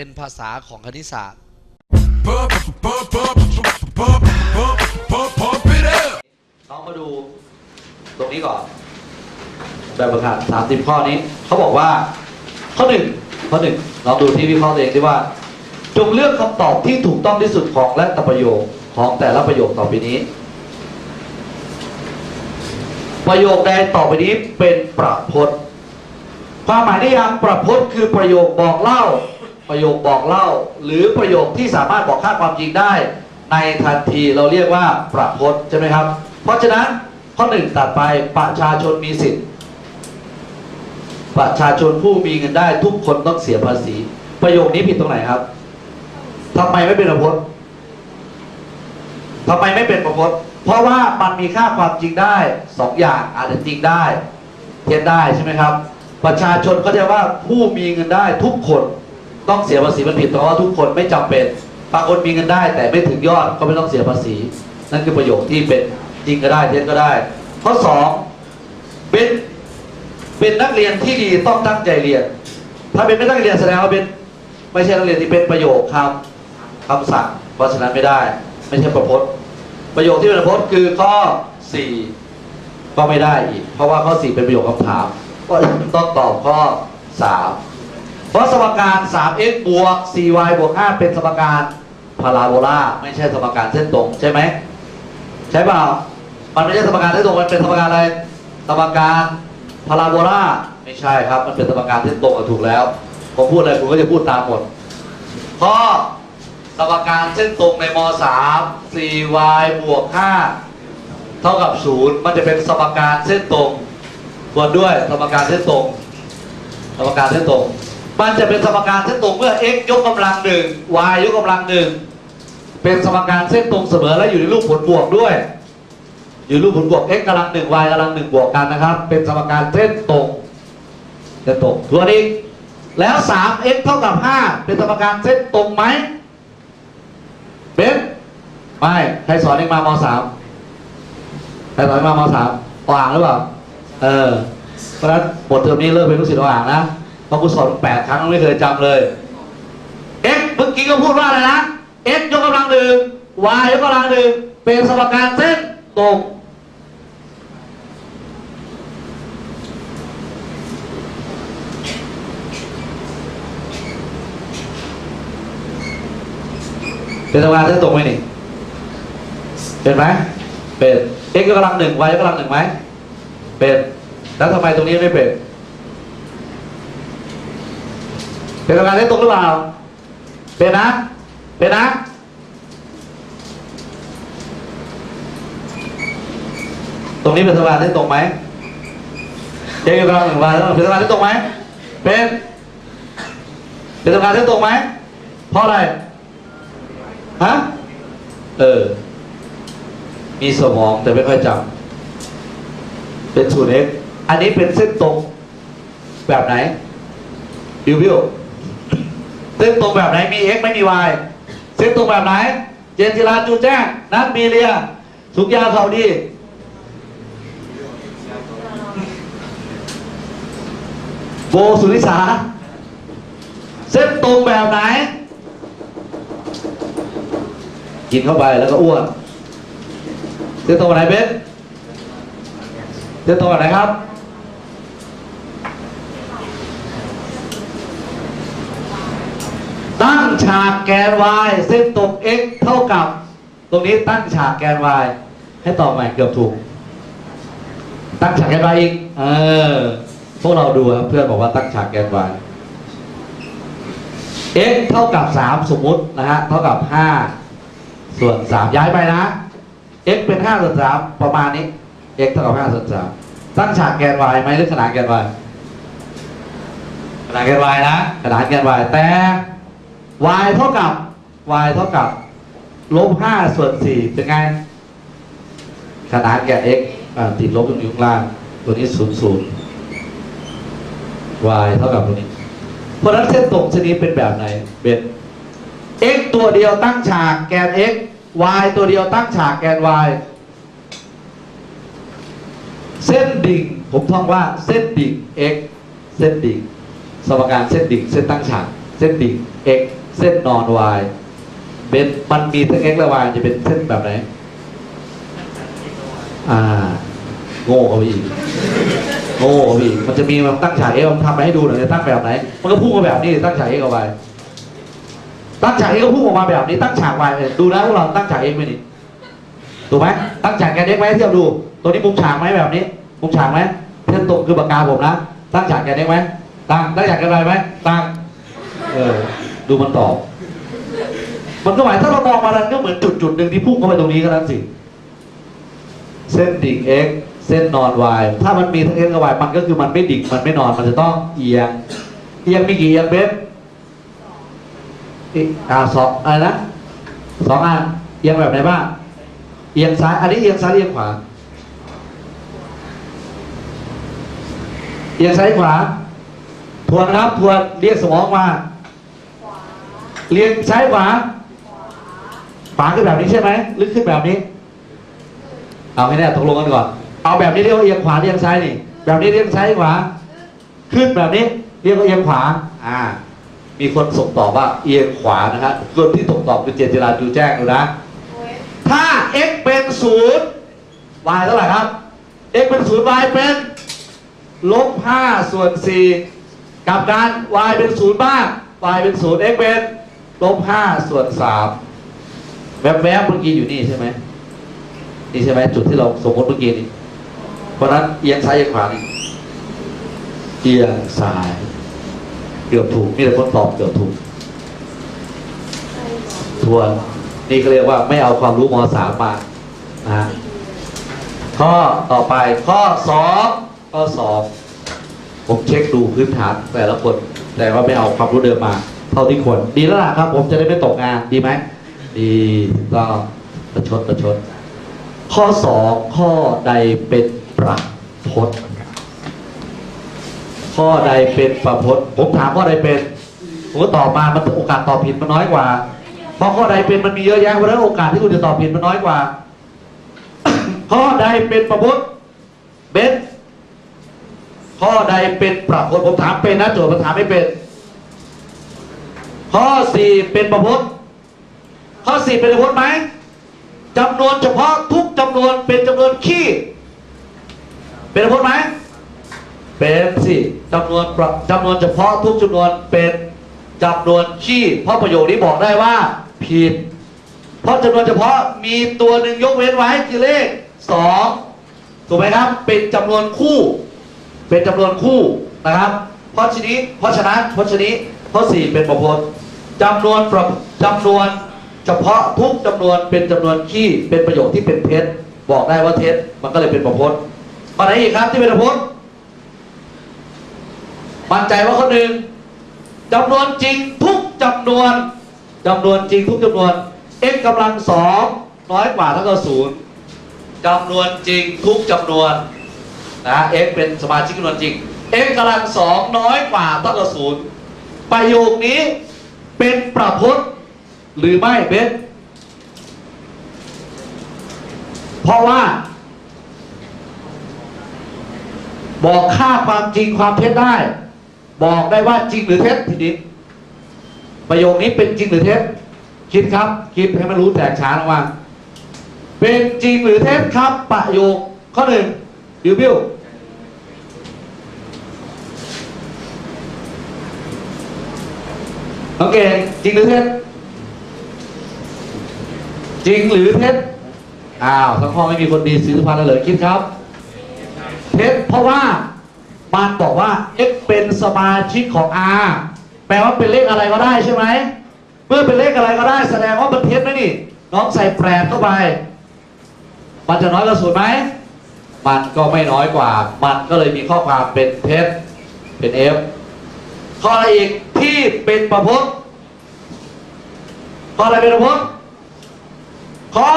เป็นภาษาของคณิตศาสตร์ น้องมาดูตรงนี้ก่อน แบบประกาศสามสิบข้อนี้ เขาบอกว่า ข้อหนึ่งข้อหนึ่งลองดูที่วิเคราะห์ตัวเองที่ว่า จงเลือกคำตอบที่ถูกต้องที่สุดของและตประโยคของแต่ละประโยคต่อไปนี้ ประโยคใดต่อไปนี้เป็นประพจน์ความหมายนิยามประพจน์คือประโยคบอกเล่า ประโยคบอกเล่า หรือประโยคที่สามารถบอกค่าความจริงได้ ในทันทีเราเรียกว่าประพจน์ใช่ไหมครับ เพราะฉะนั้นข้อหนึ่งตัดไปประชาชนมีสิทธิ์ ประชาชนผู้มีเงินได้ทุกคนต้องเสียภาษี ประโยคนี้ผิดตรงไหนครับทำไมไม่เป็นประพจน์ทำไมไม่เป็นประพจน์เพราะว่ามันมีค่าความจริงได้สองอย่างอาจจะจริงได้เทียนได้ใช่ไหมครับ ประชาชนก็จะว่าผู้มีเงินได้ทุกคน ต้องเสียภาษีมันผิดเพราะว่าทุกคนไม่จำเป็นบางคนมีเงินได้ แต่ไม่ถึงยอดก็ไม่ต้องเสียภาษี นั่นคือประโยคที่เป็นจริงก็ได้เท็จก็ได้ ข้อสองเป็นเป็นนักเรียนที่ดีต้องตั้งใจเรียน ถ้าเป็นไม่ตั้งใจเรียนแสดงว่าเป็นไม่ใช่นักเรียนที่เป็นประโยคคำคำสั่งเพราะฉะนั้นไม่ได้ ไม่ใช่ประพจน์ ประโยคที่เป็นประพจน์คือข้อสี่ก็ไม่ได้อีก เพราะว่าข้อสี่เป็นประโยคคำถามก็ต้องตอบข้อสาม เพราะสมการ 3x บวก 4y บวก 5 เป็นสมการพาราโบลาไม่ใช่สมการเส้นตรงใช่ไหมใช่เปล่ามันไม่ใช่สมการเส้นตรงมันเป็นสมการอะไรสมการพาราโบลาไม่ใช่ครับมันเป็นสมการเส้นตรงถูกแล้วผมพูดอะไรคุณก็จะพูดตามหมดข้อสมการเส้นตรงในม 3 4y บวก 5 เท่ากับ 0 มันจะเป็นสมการเส้นตรงทวนด้วยสมการเส้นตรงสมการเส้นตรง มันจะเป็นสมการเส้นตรงเมื่อ x ยกกำลังหนึ่ง y ยกกำลังหนึ่งเป็นสมการเส้นตรงเสมอและอยู่ในรูปผลบวกด้วย อยู่รูปผลบวก x กำลังหนึ่ง y กำลังหนึ่งบวกกันนะครับ เป็นสมการเส้นตรงเส้นตรงทวนอีกแล้ว 3x เท่ากับ 5 เป็นสมการเส้นตรงไหมเบนไม่ใครสอนเองมามสามใครสอนเองมามสามอ่างหรือเปล่าเออเพราะฉะนั้นบทเทอมนี้เลิกเป็นลูกศิษย์อ่างนะ เพราะกูสอนแปดครั้งไม่เคยจำเลย x เมื่อกี้ก็พูดว่าอะไรนะ x ยกกำลังหนึ่ง y ยกกำลังหนึ่งเป็นสมการเส้นตรงเป็นสมการเส้นตรงไหมนี่เป็นไหมเป็น x ยกกำลังหนึ่ง y ยกกำลังหนึ่งไหมเป็นแล้วทำไมตรงนี้ไม่เป็น เป็นสมการเส้นตรงหรือเปล่า เป็นนะ เป็นนะ ตรงนี้เป็นสมการเส้นตรงไหม x ยกกำลังหนึ่ง y เป็นสมการเส้นตรงไหม เป็น เป็นสมการเส้นตรงไหม เพราะอะไร ฮะ เออ มีสมองแต่ไม่ค่อยจำ เป็นศูนย์ x อันนี้เป็นเส้นตรงแบบไหนดิววิว เส้นตรงแบบไหนมี x ไม่มี y เส้นตรงแบบไหน เจนจิราจูแจ้งนัทมีเรียสุกยาเขาดี โบสุนิสา เส้นตรงแบบไหน กินเข้าไปแล้วก็อ้วน เส้นตรงแบบไหนเบสเส้นตรงแบบไหนครับ ตั้ง ฉากแกน y เส้นตรง x เท่ากับ ตรงนี้ตั้งฉากแกน y ให้ตอบใหม่เกือบถูก ตั้งฉากแกน y อีก เออ พวกเราดูครับเพื่อนบอกว่าตั้งฉากแกน y x เท่ากับ 3 สมมุตินะฮะ เท่ากับ 5 ส่วน 3 ย้ายไปนะ x เป็น 5 ส่วน 3 ประมาณนี้ x เท่ากับ 5 ส่วน 3 ตั้งฉากแกน y ไหมหรือขนานแกน y ขนานแกน y นะ ขนานแกน y แต่ y เท่ากับ y เท่ากับลบ5ส่วน4เป็นไงขนานแกน x ติดลบตรงอยู่ข้างล่าง ตัวนี้0 0 y เท่ากับตัวนี้ เพราะนั้นเส้นตรงเส้นนี้เป็นแบบไหนเป็น x ตัวเดียวตั้งฉากแกน x y ตัวเดียวตั้งฉากแกน y เส้นดิ่งผมท่องว่าเส้นดิ่ง x เส้นดิ่งสมการเส้นดิ่งเส้นตั้งฉาก เส้นดิ่ง x เส้นนอน y เป็นมันมีทั้ง x และ y จะเป็นเส้นแบบไหน อ่า โง่เขาอีกโง่เขาอีกมันจะมีมันตั้งฉาก x มันทำมาให้ดูหน่อยจะตั้งแบบไหน มันก็พุ่งมาแบบนี้ตั้งฉาก x เอาไว้ตั้งฉาก x ก็พุ่งออกมาแบบนี้ตั้งฉาก y เลยดูนะพวกเราตั้งฉาก x ไหมนี่ถูกไหมตั้งฉากแกน x ไหมเทียบดู ตัวนี้มุมฉากไหมแบบนี้มุมฉากไหมเส้นตรงคือปากกาผมนะตั้งฉากแกน x ไหมตั้งตั้งฉากแกน y ไหมตั้งเออ ดูมันตอบ มันก็หมายถ้าเรามองมาแล้วก็เหมือนจุดจุดๆหนึ่งที่พุ่งเข้าไปตรงนี้ก็แล้วสิ เส้นดิ่ง x เส้นนอน y ถ้ามันมีทั้ง x กับ y มันก็คือมันไม่ดิ่ง มันไม่นอน มันจะต้องเอียง เอียงมีกี่เอียงเบสอ่าสองอะไรนะสองอันเอียงแบบไหนบ้าง เอียงซ้าย อันนี้เอียงซ้ายเอียงขวา เอียงซ้ายขวา ทวนครับ ทวนเรียกสมองมา เรียงซ้ายขวาขวาขึ้นแบบนี้ใช่ไหมหรือขึ้นแบบนี้ เอาให้แน่ตกลงกันก่อน เอาแบบนี้เรียกว่าเอียงขวาเอียงซ้ายนี่ แบบนี้เรียงซ้ายขวา ขึ้นแบบนี้ เรียกว่าเอียงขวา อ่า มีคนส่งตอบว่าเอียงขวานะครับคนที่ส่งตอบคือเจนจิราจูแจ้งดูนะถ้า x เป็นศูนย์ y เท่าไหร่ครับ x เป็นศูนย์ y เป็นลบห้าส่วนสี่กับกัน y เป็นศูนย์บ้าง y เป็นศูนย์ x เป็น ลบห้าส่วนสามแวบๆเมื่อกี้อยู่นี่ใช่ไหมนี่ใช่ไหมจุดที่เราสมมติเมื่อกี้นี้เพราะนั้นเอียงซ้ายเอียงขวานี่เอียงซ้ายเกือบถูกมีแต่คนตอบเกือบถูกทวนนี่ก็เรียกว่าไม่เอาความรู้มสามมานะข้อต่อไปข้อสองข้อสองผมเช็คดูพื้นฐานแต่ละคน แต่ว่าไม่เอาความรู้เดิมมา เท่าที่ควรดีแล้วล่ะครับ ผมจะได้ไม่ตกงานดีไหมดีก็ประชดประชด ข้อสองข้อใดเป็นประพจน์ข้อใดเป็นประพจน์ผมถามข้อใดเป็นผมก็ตอบมามันโอกาสตอบผิดมันน้อยกว่าเพราะข้อใดเป็นมันมีเยอะแยะเพราะนั้นโอกาสที่คุณจะตอบผิดมันน้อยกว่า ข้อใดเป็นประพจน์เบนข้อใดเป็นประพจน์ผมถามเป็นนะโจทย์ผมถามไม่เป็น ข้อสี่เป็นประพจน์ข้อสี่เป็นประพจน์ไหมจำนวนเฉพาะทุกจำนวนเป็นจำนวนขี้ เป็นประพจน์ไหมเป็นสิจำนวนจำนวนเฉพาะทุกจำนวนเป็นจำนวนขี้เพราะประโยคนี้บอกได้ว่าผิดเพราะจำนวนเฉพาะมีตัวหนึ่งยกเว้นไว้คือเลขสองถูกไหมครับ เป็นจำนวนคู่ เป็นจำนวนคู่นะครับ เพราะชนี้เพราะฉะนั้นเพราะชนี้ข้อสี่เป็นประพจน์ จำนวนประจำนวนเฉพาะทุกจำนวนเป็นจำนวนขี้เป็นประโยคที่เป็นเท็จบอกได้ว่าเท็จมันก็เลยเป็นประพจน์ข้อไหนอีกครับที่เป็นประพจน์มั่นใจว่าข้อหนึ่งจำนวนจริงทุกจำนวนจำนวนจริงทุกจำนวน x กำลังสองน้อยกว่าเท่ากับศูนย์จำนวนจริงทุกจำนวนนะ x เป็นสมาชิกจำนวนจริง x กำลังสองน้อยกว่าเท่ากับศูนย์ประโยคนี้ เป็นประพจน์หรือไม่เบนเพราะว่า บอกค่าความจริงความเท็จได้ บอกได้ว่าจริงหรือเท็จทีนี้ประโยคนี้เป็นจริงหรือเท็จคิดครับ คิดให้มันรู้แตกฉานออกมาเป็นจริงหรือเท็จครับ ประโยคข้อหนึ่งบิวบิว โอเคจริงหรือเท็จจริงหรือเท็จอ้าวทั้งห้องไม่มีคนดีซื้อพันแล้วเลยคิดครับ เท็จเพราะว่ามันบอกว่า x เป็นสมาชิกของ r แปลว่าเป็นเลขอะไรก็ได้ใช่ไหมเมื่อเป็นเลขอะไรก็ได้แสดงว่ามันเท็จไหมนี่ น้องใส่แปรเข้าไปมันจะน้อยกว่าศูนย์ไหมมันก็ไม่น้อยกว่า มันก็เลยมีข้อความเป็นเท็จเป็น f ข้ออะไรอีกที่เป็นประพจน์ข้ออะไรเป็นประพจน์ข้อ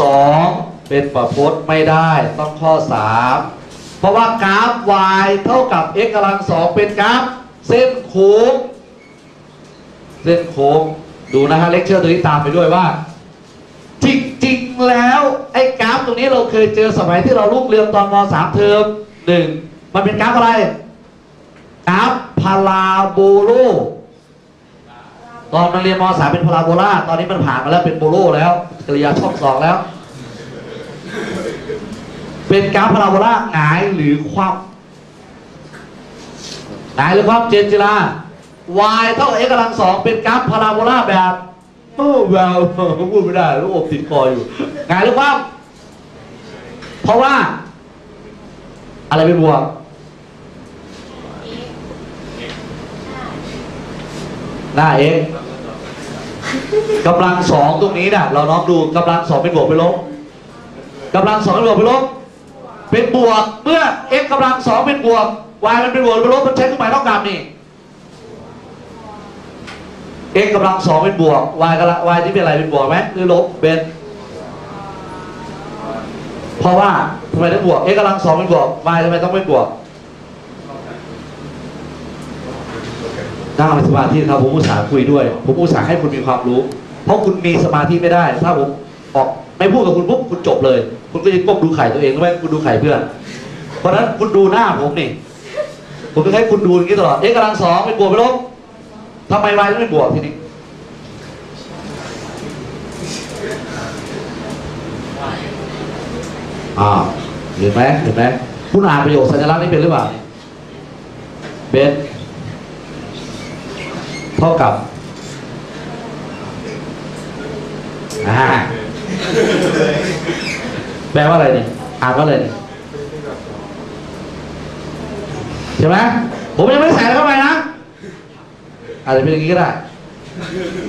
สองเป็นประพจน์ไม่ได้ต้องข้อสามเพราะว่ากราฟ y เท่ากับ x กำลังสองเป็นกราฟ เส้นโค้งเส้นโค้งดูนะฮะเลคเชอร์ตัวนี้ตามไปด้วยว่า จริงๆแล้วไอ้กราฟตรงนี้เราเคยเจอสมัยที่เราลูกเรียนตอนมสามเทอมหนึ่งมันเป็นกราฟอะไร กราฟพาราโบโลตอนมันเรียนมสามเป็นพาราโบลาตอนนี้มันผ่านมาแล้วเป็นโบโลแล้วกริยาช่องสองแล้ว เป็นกราฟพาราโบลาหงายหรือคว่ำหงายหรือคว่ำเจนจิลา y เท่ากับ x กำลังสองเป็นกราฟพาราโบลาแบบโอ้แววพูดไม่ได้ลูกอมติดคออยู่หงายหรือคว่ำเพราะว่า อะไรเป็นบวก หน้า x กำลังสองตรงนี้นะเราน้องดูกำลังสองเป็นบวกเป็นลบกำลังสองเป็นบวกเป็นลบเป็นบวกเมื่อ x กำลังสองเป็นบวก y มันเป็นบวกเป็นลบมันใช้เครื่องหมายเท่ากับนี่ x กำลังสองเป็นบวก y กำลัง y ที่เป็นอะไรเป็นบวกไหมหรือลบเป็น เพราะว่าทำไมต้องบวก x กำลังสองเป็นบวก y ทำไมต้องเป็นบวก นั่งในสมาธิครับผมอุตส่าห์คุยด้วย ผมอุตส่าห์ให้คุณมีความรู้ เพราะคุณมีสมาธิไม่ได้ ถ้าผมออกไม่พูดกับคุณปุ๊บคุณจบเลย คุณก็จะก้มดูไข่ตัวเองไม่คุณดูไข่เพื่อน เพราะฉะนั้นคุณดูหน้าผมนี่ ผมจะให้คุณดูอย่างนี้ตลอด เอ๊ะกำลังสองเป็นบวกไปลบทำไมวายต้องเป็นบวกทีนี้อ่าเห็นไหมเห็นไหมคุณอ่านประโยคสัญลักษณ์นี้เป็นหรือเปล่าเบน เท่ากับแปลว่าอะไรนี่อ่านว่าอะไรนี่ใช่ไหมผมยังไม่ใส่อะไรเข้าไปนะอาจจะเป็นอย่างนี้ก็ได้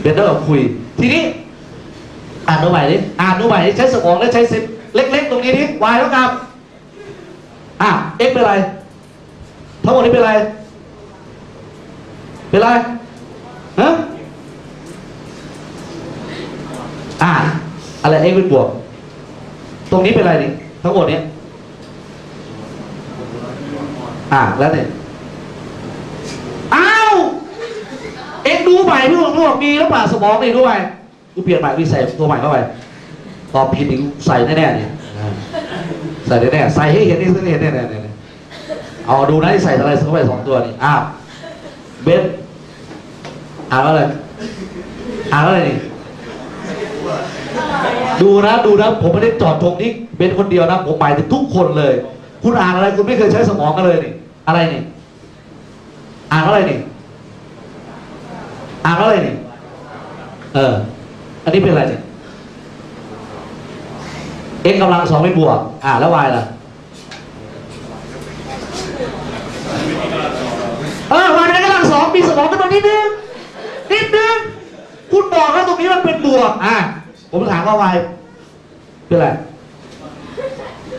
เป็นเรื่องของคุย ทีนี้ อ่านดูใหม่ดิอ่านดูใหม่ดิใช้สมองและใช้เซนเล็ก ๆ ตรงนี้ดิ y เท่ากับอะ x เป็นอะไร ทั้งหมดนี้เป็นอะไร เป็นอะไร ฮะอ่าอะไร x เป็นบวก ตรงนี้เป็นอะไรนี่ทั้งหมดเนี้ยอ่าแล้วเนี่ยอ้าวเอ็กดูใหม่พี่หลวงพ่อมีแล้วป่าสมองนี่ด้วยกูเปลี่ยนใหม่กูใส่ตัวใหม่เข้าไปตอบผิดอีกกูใส่แน่ๆเนี่ยใส่แน่ๆใส่ให้เห็นนี่สักเห็นแน่ๆเอาดูนะที่ใส่อะไรเข้าไปสองตัวนี่อ้าวเบน อ่านว่าอะไรอ่านว่าอะไรนี่ดูนะดูนะผมไม่ได้จอดตรงนี้เป็นคนเดียวนะผมหมายถึงทุกคนเลย คุณอ่านอะไรคุณไม่เคยใช้สมองกันเลยนี่อะไรนี่อ่านว่าอะไรนี่อ่านว่าอะไรนี่เอออันนี้เป็นอะไรนี่ x กกำลังสองเป็นบวกอ่าแล้ว y ล่ะเออ y เป็นกำลังสองมีสมองกันตรงนิดนึงนิดนึง คุณบอกว่าตรงนี้มันเป็นบวกอะผมถามว่า y เป็นอะไร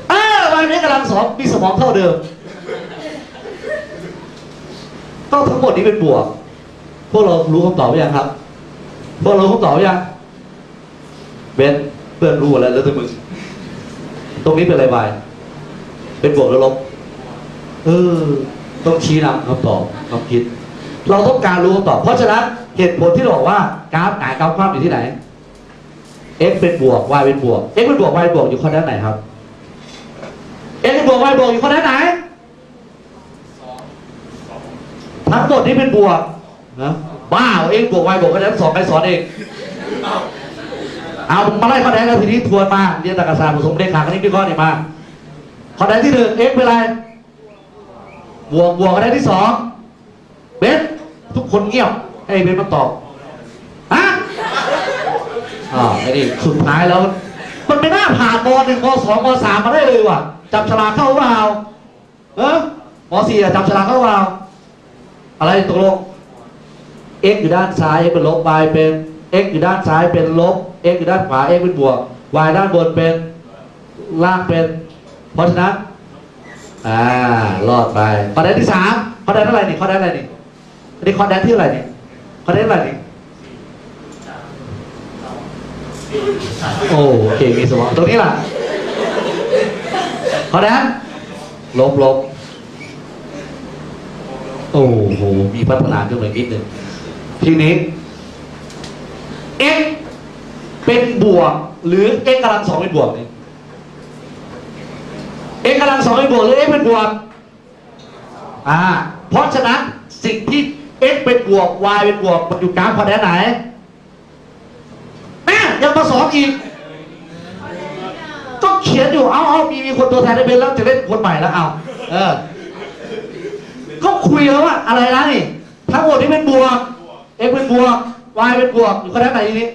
เออ y เป็นกำลังสองมีสมองเท่าเดิมก็ทั้งหมดนี้เป็นบวก พวกเรารู้คำตอบหรือยังครับ พวกเรารู้คำตอบหรือยังเบนเพื่อนรู้หมดแล้วแล้วแต่มึงตรงนี้เป็นอะไรไปเป็นบวกหรือลบเออต้องชี้นำคำตอบความคิด เราต้องการรู้คำตอบ เพราะฉะนั้น เหตุผลที่เราบอกว่ากราฟหงายกราฟคว่ำอยู่ที่ไหน x เป็นบวก y เป็นบวก x เป็นบวก y บวกอยู่ข้อด้านไหนครับ x เป็นบวก y บวกอยู่ข้อด้านไหนทั้งหมดนี้เป็นบวกนะบ้าเอาเองบวก y บวกคะแนนสองใครสอนเองเอามาไล่คะแนนกันทีนี้ทวนมาเรียนตรรกศาสตร์ผสมเลขาคณิตวิเคราะห์เนี่ยมาคะแนนที่หนึ่ง x เป็นอะไรบวกบวกคะแนนที่สองเบสทุกคนเงียบ ให้เบสมาตอบฮะอ่าไอ้นี่สุดท้ายแล้ว มันไม่น่าผ่านมหนึ่งมสองมสามมาได้เลยว่ะจับฉลากเข้าเปล่าเออมสี่จับฉลากเข้าเปล่าอะไรตกลง x อยู่ด้านซ้าย x เป็นลบ y เป็น x อยู่ด้านซ้ายเป็นลบ x อยู่ด้านขวา x เป็นบวก y ด้านบนเป็นล่างเป็น เพราะฉะนั้นอ่ารอดไปข้อแดนที่สามข้อแดนเท่าไหร่นี่ข้อแดนอะไรนี่อันนี้ข้อแดนที่เท่าไรนี่ ข้อแดนเท่าไหร่นี่โอ้เก่งมีสมองตรงนี้ล่ะข้อแดนลบลบโอ้โห มีพัฒนาขึ้นมานิดหนึ่งทีนี้ x เป็นบวก หรือ x กำลังสองเป็นบวกนี่ x กำลังสองเป็นบวกหรือ x เป็นบวก อ่า เพราะฉะนั้นสิ่งที่ x เป็นบวก y เป็นบวกมันอยู่กลางคะแนนไหนแม่ยังมาสองอีก ต้องเขียนอยู่ เอาเอามีมีคนตัวแทนได้เป็นแล้วจะเล่นคนใหม่แล้วเอาเออ ก็คุยแล้วว่าอะไรนะนี่ ทั้งหมดที่เป็นบวก x เป็นบวก y เป็นบวกอยู่คะแนนไหนทีนี้